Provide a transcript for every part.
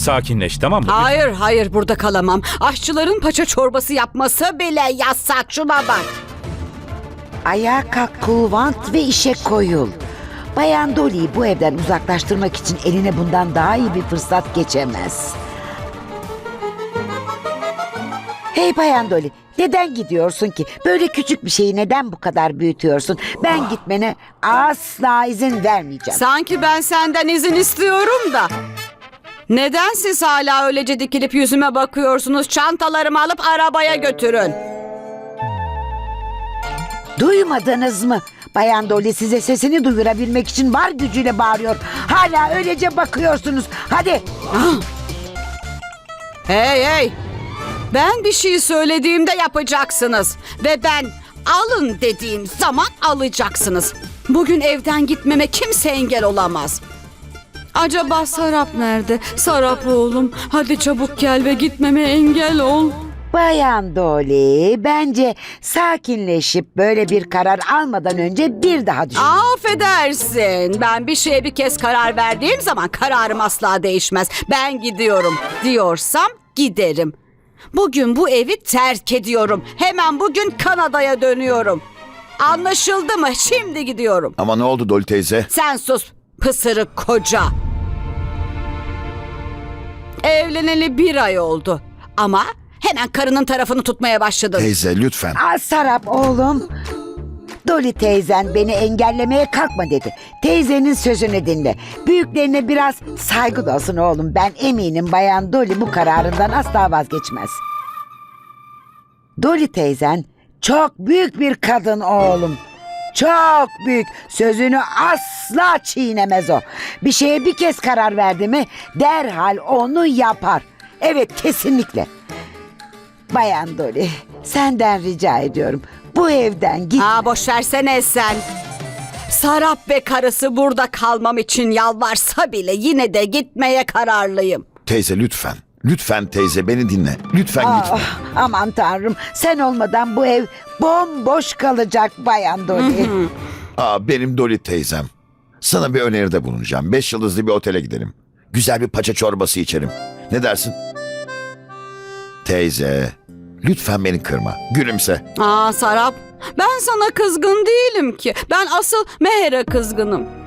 Sakinleş tamam mı? Hayır hayır burada kalamam. Aşçıların paça çorbası yapması bile yasak şuna bak. Ayağa kalk kulvant ve işe koyul. Bayan Dolly'yi bu evden uzaklaştırmak için eline bundan daha iyi bir fırsat geçemez. Hey Bayan Dolly, neden gidiyorsun ki? Böyle küçük bir şeyi neden bu kadar büyütüyorsun? Ben gitmene asla izin vermeyeceğim. Sanki ben senden izin istiyorum da. Neden siz hala öylece dikilip yüzüme bakıyorsunuz? Çantalarımı alıp arabaya götürün. Duymadınız mı? Bayan Dolly size sesini duyurabilmek için var gücüyle bağırıyor. Hala öylece bakıyorsunuz. Hadi. Hey hey. Ben bir şey söylediğimde yapacaksınız. Ve ben alın dediğim zaman alacaksınız. Bugün evden gitmeme kimse engel olamaz. Acaba Sarap nerede? Sarap oğlum. Hadi çabuk gel ve gitmeme engel ol. Bayan Dolly, bence sakinleşip böyle bir karar almadan önce bir daha düşün. Affedersin. Ben bir şeye bir kez karar verdiğim zaman kararım asla değişmez. Ben gidiyorum diyorsam giderim. Bugün bu evi terk ediyorum. Hemen bugün Kanada'ya dönüyorum. Anlaşıldı mı? Şimdi gidiyorum. Ama ne oldu Dolly teyze? Sen sus pısırık koca. Evleneli bir ay oldu. Ama hemen karının tarafını tutmaya başladın. Teyze lütfen. Aa, Sarap oğlum. Dolly teyzen beni engellemeye kalkma dedi. Teyzenin sözünü dinle. Büyüklerine biraz saygı da olsun oğlum. Ben eminim Bayan Dolly bu kararından asla vazgeçmez. Dolly teyzen çok büyük bir kadın oğlum. Çok büyük. Sözünü asla çiğnemez o. Bir şeye bir kez karar verdi mi derhal onu yapar. Evet kesinlikle. Bayan Dolly, senden rica ediyorum. Bu evden git. Ha boş versene sen. Sarap ve karısı burada kalmam için yalvarsa bile yine de gitmeye kararlıyım. Teyze lütfen. Lütfen teyze beni dinle. Lütfen gitme. Ah, aman tanrım, sen olmadan bu ev bomboş kalacak Bayan Dolly. Aa, benim Dolly teyzem. Sana bir öneride bulunacağım. Beş yıldızlı bir otele gidelim. Güzel bir paça çorbası içelim. Ne dersin? Teyze, lütfen beni kırma. Gülümse. Aa Sarap, ben sana kızgın değilim ki. Ben asıl Meher'e kızgınım.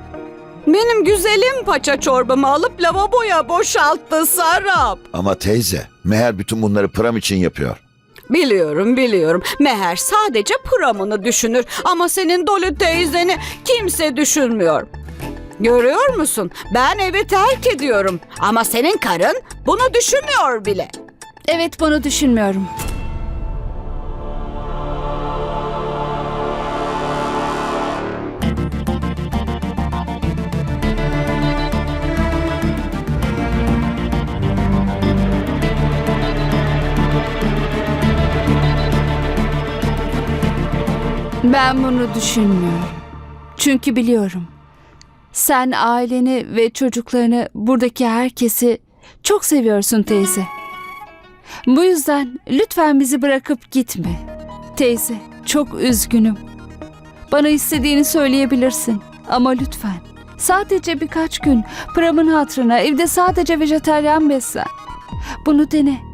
Benim güzelim paça çorbamı alıp lavaboya boşalttı Sarap. Ama teyze, meğer bütün bunları Pram için yapıyor. Biliyorum biliyorum. Meher sadece pramını düşünür ama senin Dolly teyzeni kimse düşünmüyor. Görüyor musun? Ben evi terk ediyorum ama senin karın bunu düşünmüyor bile. Evet bunu düşünmüyorum. Ben bunu düşünmüyorum. Çünkü biliyorum. Sen aileni ve çocuklarını, buradaki herkesi çok seviyorsun teyze. Bu yüzden lütfen bizi bırakıp gitme. Teyze, çok üzgünüm. Bana istediğini söyleyebilirsin ama lütfen. Sadece birkaç gün Pram'ın hatırına evde sadece vejetaryen beslen. Bunu dene.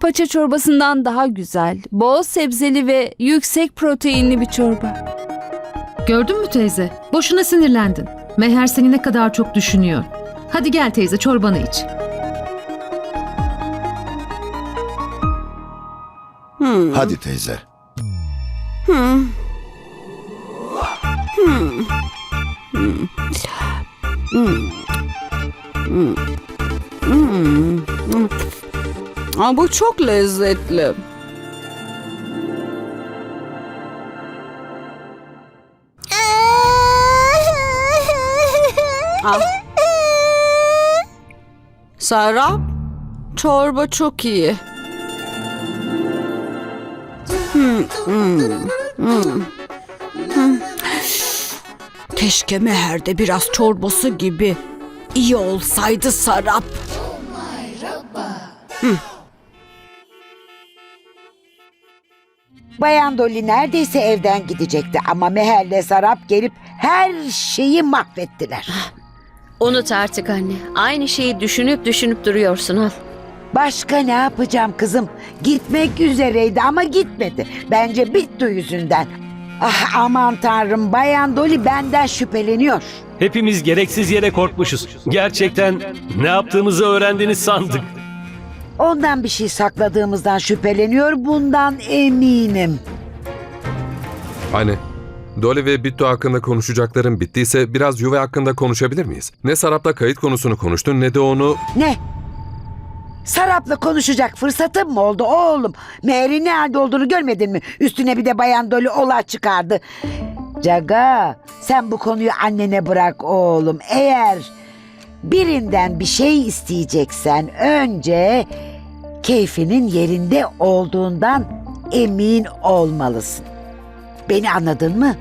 Paça çorbasından daha güzel, bol sebzeli ve yüksek proteinli bir çorba. Gördün mü teyze? Boşuna sinirlendin. Meher seni ne kadar çok düşünüyor. Hadi gel teyze çorbanı iç. Hadi teyze. Aa, bu çok lezzetli. Al. Serap, çorba çok iyi. Hmm, hmm, hmm, hmm. Keşke Meher'de biraz çorbası gibi iyi olsaydı Sarap. Bayan Dolly neredeyse evden gidecekti ama Meher'le Sarap gelip her şeyi mahvettiler. Unut artık anne. Aynı şeyi düşünüp düşünüp duruyorsun al. Başka ne yapacağım kızım? Gitmek üzereydi ama gitmedi. Bence Bittu yüzünden. Ah aman tanrım Bayan Dolly benden şüpheleniyor. Hepimiz gereksiz yere korkmuşuz. Gerçekten ne yaptığımızı öğrendiğini sandık. Ondan bir şey sakladığımızdan şüpheleniyor bundan eminim. Anne, Dolly ve Bittu hakkında konuşacakların bittiyse biraz Yuve hakkında konuşabilir miyiz? Ne Sarap'la kayıt konusunu konuştun ne de onu... Ne? Sarap'la konuşacak fırsatım mı oldu oğlum? Meğer'in ne halde olduğunu görmedin mi? Üstüne bir de Bayan Dolly olay çıkardı. Caga sen bu konuyu annene bırak oğlum. Eğer birinden bir şey isteyeceksen önce keyfinin yerinde olduğundan emin olmalısın. Beni anladın mı?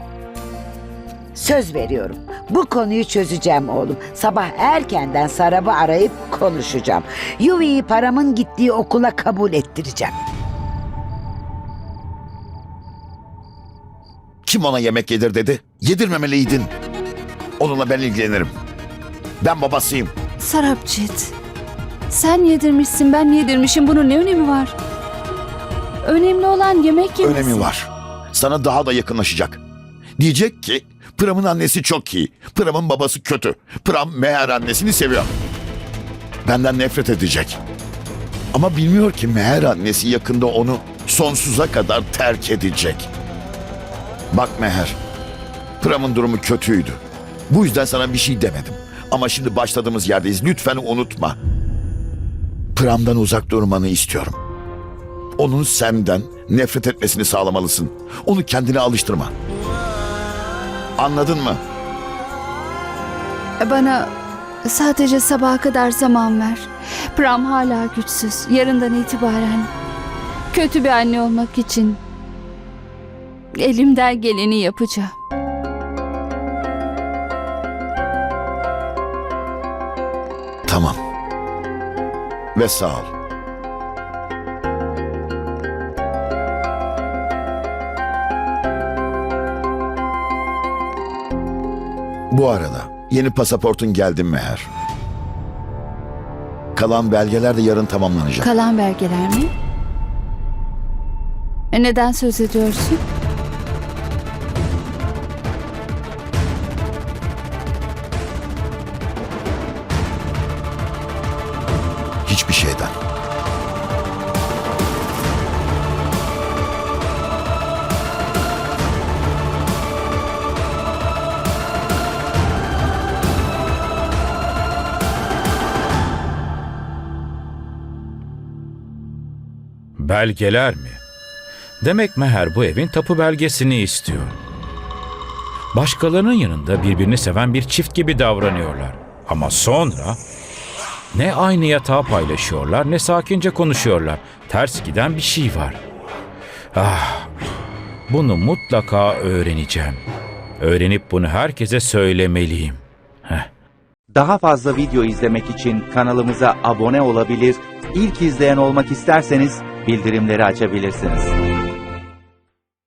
Söz veriyorum. Bu konuyu çözeceğim oğlum. Sabah erkenden Sarap'ı arayıp konuşacağım. Yuvi'yi paramın gittiği okula kabul ettireceğim. Kim ona yemek yedir dedi? Yedirmemeliydin. Onunla ben ilgilenirim. Ben babasıyım. Sarapcit. Sen yedirmişsin ben yedirmişim bunun ne önemi var? Önemli olan yemek yemesi. Önemi var. Sana daha da yakınlaşacak. Diyecek ki Pram'ın annesi çok iyi. Pram'ın babası kötü. Pram meğer annesini seviyor. Benden nefret edecek. Ama bilmiyor ki meğer annesi yakında onu sonsuza kadar terk edecek. Bak Meher, Pram'ın durumu kötüydü. Bu yüzden sana bir şey demedim. Ama şimdi başladığımız yerdeyiz. Lütfen unutma. Pram'dan uzak durmanı istiyorum. Onun senden nefret etmesini sağlamalısın. Onu kendine alıştırma. Anladın mı? Bana sadece sabaha kadar zaman ver. Pram hala güçsüz. Yarından itibaren kötü bir anne olmak için elimden geleni yapacağım. Tamam. Ve sağ ol. Bu arada yeni pasaportun geldi Meher. Kalan belgeler de yarın tamamlanacak. Kalan belgeler mi? E neden söz ediyorsun? Belgeler mi? Demek Meher bu evin tapu belgesini istiyor. Başkalarının yanında birbirini seven bir çift gibi davranıyorlar. Ama sonra ne aynı yatağı paylaşıyorlar ne sakince konuşuyorlar. Ters giden bir şey var. Ah, bunu mutlaka öğreneceğim. Öğrenip bunu herkese söylemeliyim. Heh. Daha fazla video izlemek için kanalımıza abone olabilir, ilk izleyen olmak isterseniz bildirimleri açabilirsiniz.